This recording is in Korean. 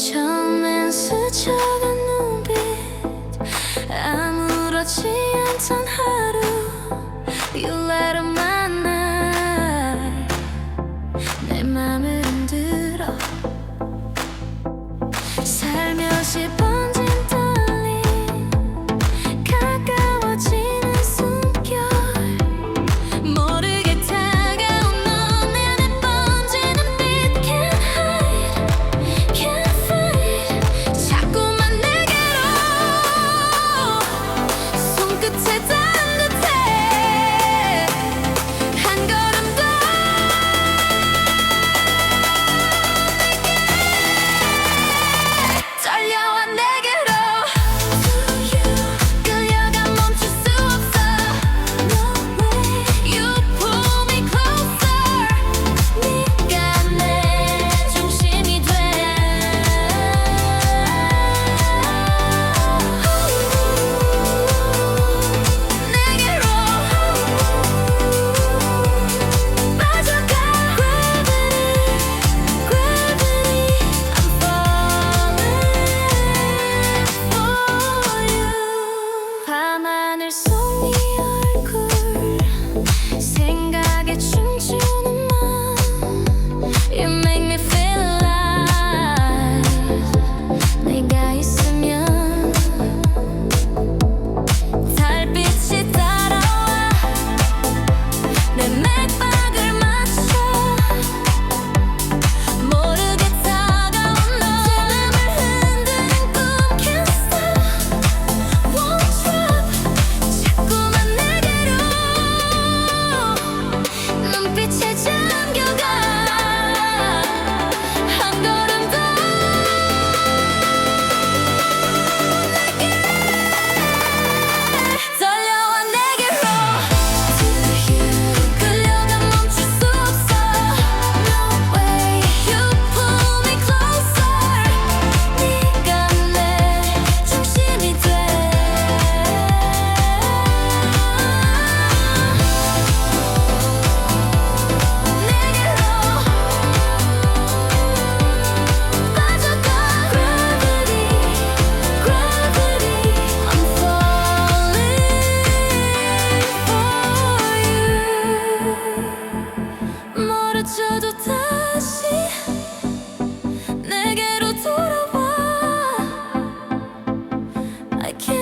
처음엔 스쳐간 눈빛 아무렇지 않던 하루. You let up my night. 내 맘을 흔들어. öteden 가르쳐줘 다시 내게로 돌아와. I can't